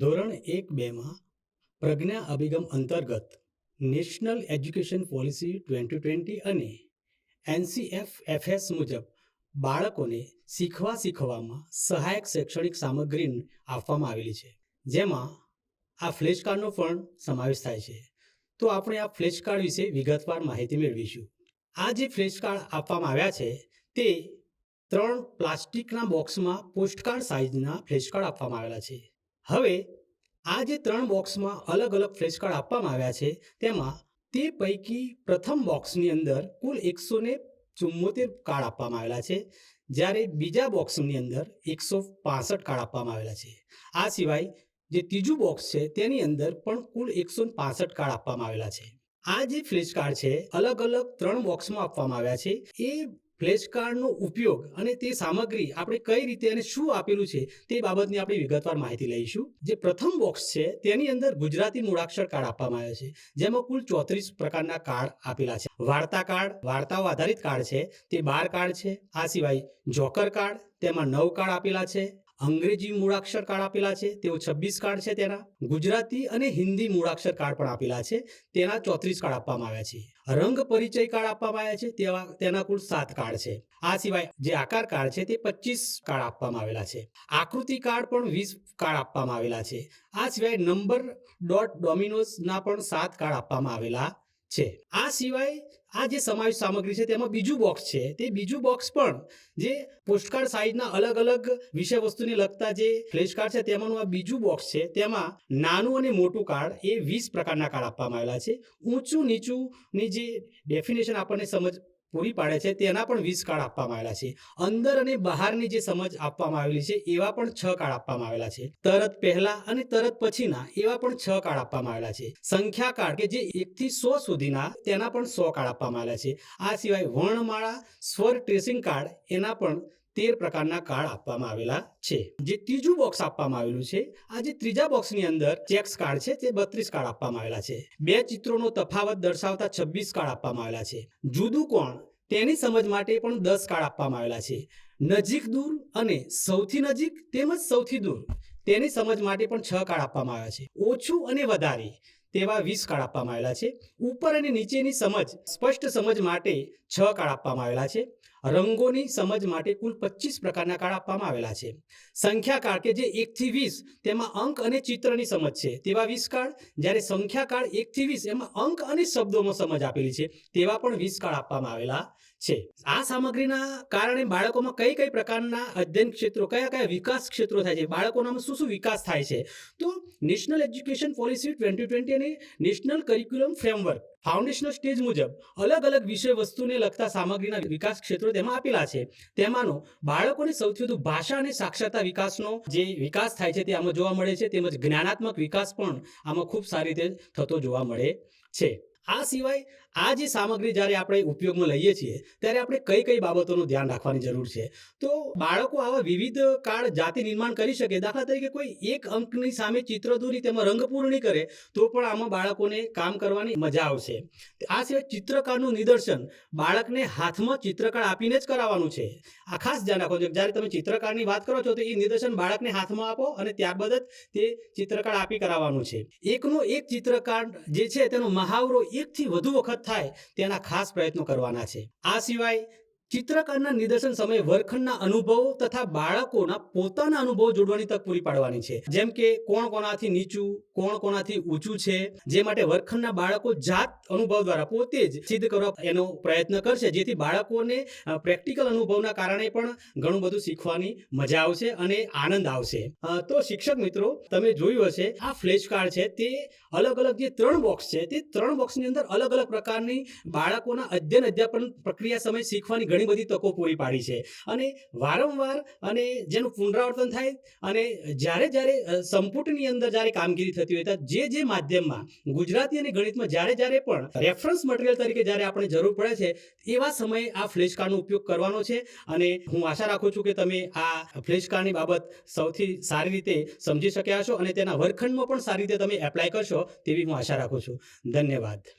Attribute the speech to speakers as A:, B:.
A: ધોરણ એક બેમાં પ્રજ્ઞા અભિગમ અંતર્ગત national education policy twenty twenty અને એનસીએફ એફએસ મુજબ બાળકોને શીખવા શીખવામાં સહાયક શૈક્ષણિક સામગ્રી આપવામાં આવેલી છે. જેમાં આ ફ્લેશ કાર્ડનો પણ સમાવેશ થાય છે. તો આપણે આ ફ્લેશ કાર્ડ વિશે વિગતવાર માહિતી મેળવીશું. આ જે ફ્લેશ કાર્ડ આપવામાં આવ્યા છે, તે ત્રણ પ્લાસ્ટિકના બોક્સમાં પોસ્ટકાર્ડ સાઇઝના ફ્લેશ કાર્ડ આપવામાં આવેલા છે. હવે, આ જે ત્રણ બોક્સમાં અલગ અલગ ફ્લેશ કાર્ડ આપવામાં આવ્યા છે, તેમાં તે પૈકી પ્રથમ બોક્સની અંદર કુલ એકસો ને ચુમ્મોતેર કાર્ડ આપવામાં આવેલા છે, જ્યારે બીજા બોક્સની અંદર એકસો પાસઠ કાર્ડ આપવામાં આવેલા છે. આ સિવાય, જે ત્રીજું બોક્સ છે, તેની અંદર પણ કુલ એકસો પાસઠ કાર્ડ આપવામાં આવેલા છે. આ જે ફ્લેશ કાર્ડ છે, અલગ અલગ ત્રણ બોક્સમાં આપવામાં આવ્યા છે. એ ફ્લેશ કાર્ડનો ઉપયોગ અને તે સામગ્રી આપણે કઈ રીતે અને શું આપેલું છે તે બાબતની આપણે વિગતવાર માહિતી લઈશું. જે પ્રથમ બોક્સ છે તેની અંદર ગુજરાતી મૂળાક્ષર કાર્ડ આપવામાં આવે છે. જેમાં કુલ ચોત્રીસ પ્રકારના કાર્ડ આપેલા છે. વાર્તા કાર્ડ, વાર્તાઓ આધારિત કાર્ડ છે. તે બાર કાર્ડ છે. આ સિવાય જોકર કાર્ડ, તેમાં નવ કાર્ડ આપેલા છે. અંગ્રેજી મૂળાક્ષર કાર્ડ આપેલા છે, તેઓ છવ્વીસ કાર્ડ છે તેના, ગુજરાતી અને હિન્દી મૂળાક્ષર કાર્ડ પણ આપેલા છે, તેના ચોત્રીસ કાર્ડ આપવામાં આવ્યા છે. રંગ પરિચય કાર્ડ આપવામાં આવ્યા છે, તેવા, તેના કુલ સાત કાર્ડ છે. આ સિવાય જે આકાર કાર્ડ છે તે પચીસ કાર્ડ આપવામાં આવેલા છે. આકૃતિ કાર્ડ પણ વીસ કાર્ડ આપવામાં આવેલા છે. આ સિવાય નંબર ડોટ ડોમિનોઝના પણ સાત કાર્ડ આપવામાં આવેલા છે. આ સિવાય આ જે સમાવેશ સામગ્રી છે તેમાં બીજું બોક્સ છે. તે બીજું બોક્સ પણ જે પોસ્ટકાર્ડ સાઇઝના અલગ અલગ વિષય વસ્તુને લગતા જે ફ્લેશ કાર્ડ છે તેમાંનું આ બીજું બોક્સ છે. તેમાં નાનું અને મોટું કાર્ડ એ વીસ પ્રકારના કાર્ડ આપવામાં આવેલા છે. ઊંચું નીચુંની જે ડેફિનેશન આપણને સમજ પૂરી પાડે છે તેના પણ વીસ કાર્ડ આપવામાં આવેલા છે. અંદર અને બહારની જે સમજ આપવામાં આવેલી છે એવા પણ છ કાર્ડ આપવામાં આવેલા છે. તરત પહેલા અને તરત પછીના એવા પણ છ કાર્ડ આપવામાં આવેલા છે. સંખ્યા કાર્ડ કે જે એકથી સો સુધીના તેના પણ સો કાર્ડ આપવામાં આવેલા છે. આ સિવાય વર્ણમાળા, સ્વર, ટ્રેસિંગ કાર્ડ એના પણ તેર પ્રકારના કાર્ડ આપવામાં આવેલા છે. જે ત્રીજું બોક્સ આપવામાં આવેલું છે, આ જે ત્રીજા બોક્સની અંદર ચેક્સ કાર્ડ છે, તે બત્રીસ કાર્ડ આપવામાં આવેલા છે. બે ચિત્રોનો તફાવત દર્શાવતા છવ્વીસ કાર્ડ આપવામાં આવેલા છે. જુદું કોણ, તેની સમજ માટે પણ દસ કાર્ડ આપવામાં આવેલા છે. નજીક દૂર અને સૌથી નજીક તેમજ સૌથી દૂર, તેની સમજ માટે પણ છ કાર્ડ આપવામાં આવ્યા છે. ઓછું અને વધારે, તેવા વીસ કાર્ડ આપવામાં આવેલા છે. ઉપર અને નીચેની સમજ, સ્પષ્ટ સમજ માટે છ કાર્ડ આપવામાં આવેલા છે. રંગોની સમજ માટે કુલ પચીસ પ્રકારના કાર્ડ આપવામાં આવેલા છે. સંખ્યા કાર્ડ કે જે એકથી વીસ, તેમાં અંક અને ચિત્રની સમજ છે. તેવા વીસ કાર્ડ, જ્યારે સંખ્યા કાર્ડ એકથી વીસ, એમાં અંક અને શબ્દોમાં સમજ આપેલી છે, તેવા પણ વીસ કાર્ડ આપવામાં આવેલા છે. આ સામગ્રીના કારણે બાળકોમાં કઈ કઈ પ્રકારના અધ્યયન ક્ષેત્રો, કયા કયા વિકાસ ક્ષેત્રો થાય છે, બાળકોનામાં શું શું વિકાસ થાય છે? તો national education policy twenty twenty અને national curriculum framework, foundational stage મુજબ અલગ અલગ વિષય વસ્તુને લગતા સામગ્રીના વિકાસ ક્ષેત્રો તેમાં આપેલા છે. તેમાંનો બાળકોને સૌથી વધુ ભાષા અને સાક્ષરતા વિકાસનો જે વિકાસ થાય છે તે આમાં જોવા મળે છે. તેમજ જ્ઞાનાત્મક વિકાસ પણ આમાં ખૂબ સારી રીતે થતો જોવા મળે છે. આ સિવાય આ જે સામગ્રી જ્યારે આપણે ઉપયોગમાં લઈએ છીએ, ત્યારે આપણે કઈ કઈ બાબતોનું ધ્યાન રાખવાની જરૂર છે? તો બાળકો આવા વિવિધ કાળ જાતિ નિર્માણ કરી શકે, દાખલા તરીકે કોઈ એક અંકની સામે ચિત્ર દોરી તેમાં રંગ પૂર્ણ કરે, તો પણ આમાં બાળકોને કામ કરવાની મજા આવશે. આ સિવાય ચિત્રકારનું નિદર્શન બાળકને હાથમાં ચિત્રકાર આપીને જ કરાવવાનું છે. આ ખાસ ધ્યાન રાખો જ્યારે તમે ચિત્રકારની વાત કરો છો, તો એ નિદર્શન બાળકને હાથમાં આપો અને ત્યારબાદ જ તે ચિત્રકાર આપી કરાવવાનું છે. એકનો એક ચિત્રકાર જે છે, તેનો મહાવરો એકથી વધુ વખત થાય તેના ખાસ પ્રયત્નો કરવાના છે. આ સિવાય ચિત્રકારના નિદર્શન સમયે વર્ગખંડના અનુભવો તથા બાળકોના પોતાના અનુભવો જોડવાની તક પૂરી પાડવાની છે. જેમ કે કોણ કોનાથી નીચું, કોણ કોનાથી ઊંચું છે, જે માટે વર્ગખંડના બાળકો જાત અનુભવ દ્વારા પોતે જ સિદ્ધ કરવા એનો પ્રયત્ન કરશે, જેથી બાળકોને પ્રેક્ટિકલ અનુભવના કારણે પણ ઘણું બધું શીખવાની મજા આવશે અને આનંદ આવશે. તો શિક્ષક મિત્રો, તમે જોયું હશે, આ ફ્લેશ કાર્ડ છે, તે અલગ અલગ જે ત્રણ બોક્સ છે, તે ત્રણ બોક્સની અંદર અલગ અલગ પ્રકારની બાળકોના અધ્યયન અધ્યાપન પ્રક્રિયા સમય શીખવાની ઘણી બધી તકો પૂરી પાડી છે. અને વારંવાર અને જેનું પુનરાવર્તન થાય અને જ્યારે જ્યારે સંપુટની અંદર જ્યારે કામગીરી થતી હોય ત્યારે જે જે માધ્યમમાં, ગુજરાતી અને ગણિતમાં જ્યારે જ્યારે પણ રેફરન્સ મટીરિયલ તરીકે જ્યારે આપણે જરૂર પડે છે, એવા સમયે આ ફ્લેશ કાર્ડનો ઉપયોગ કરવાનો છે. અને હું આશા રાખું છું કે તમે આ ફ્લેશ કાર્ડની બાબત સૌથી સારી રીતે સમજી શક્યા છો અને તેના વર્ગખંડમાં પણ સારી રીતે તમે એપ્લાય કરશો તેવી હું આશા રાખું છું. ધન્યવાદ.